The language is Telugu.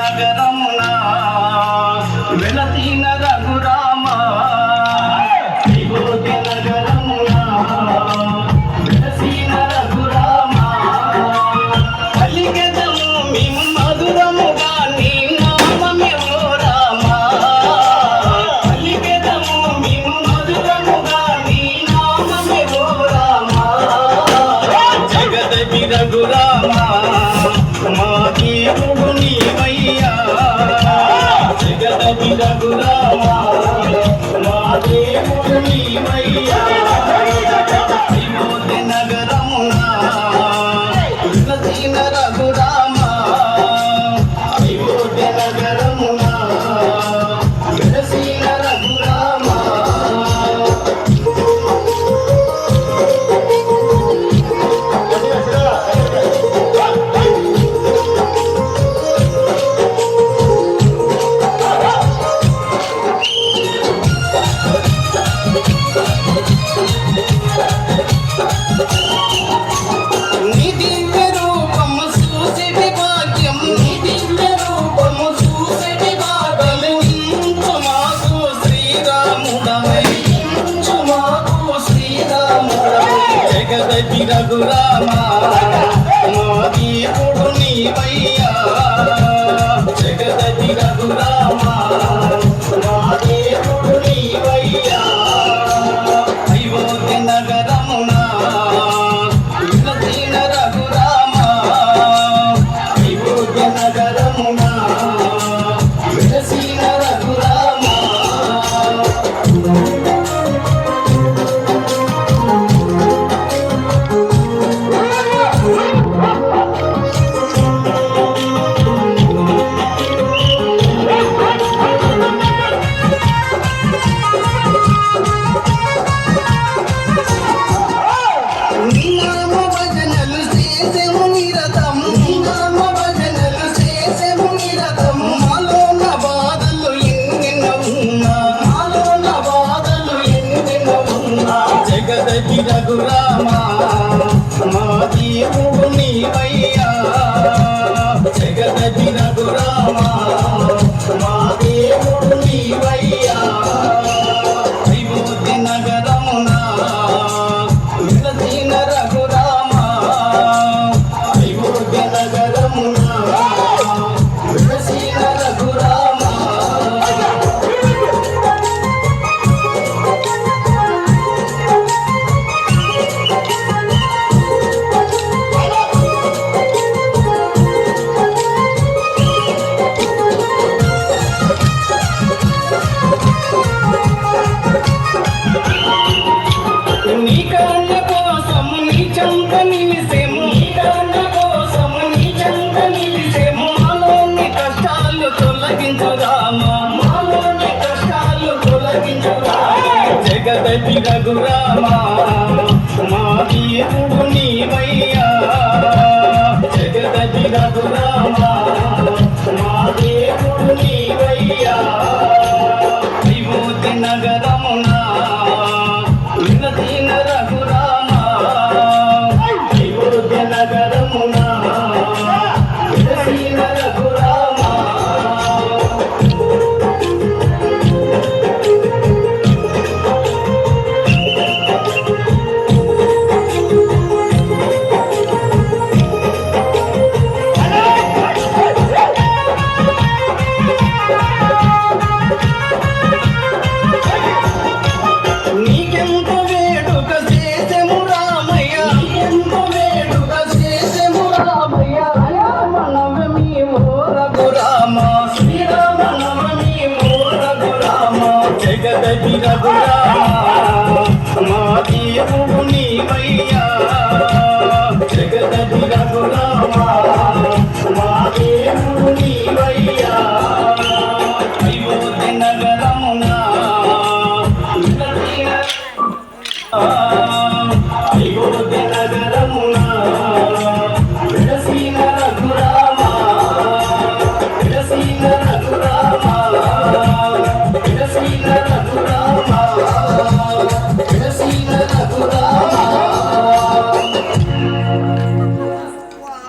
నగరం నా మధురా మా దేవుడు నీవయ్యా జగతి రఘురామా మా దీపుడు నీవై Gira Gurama जगदची रघुरामा మాది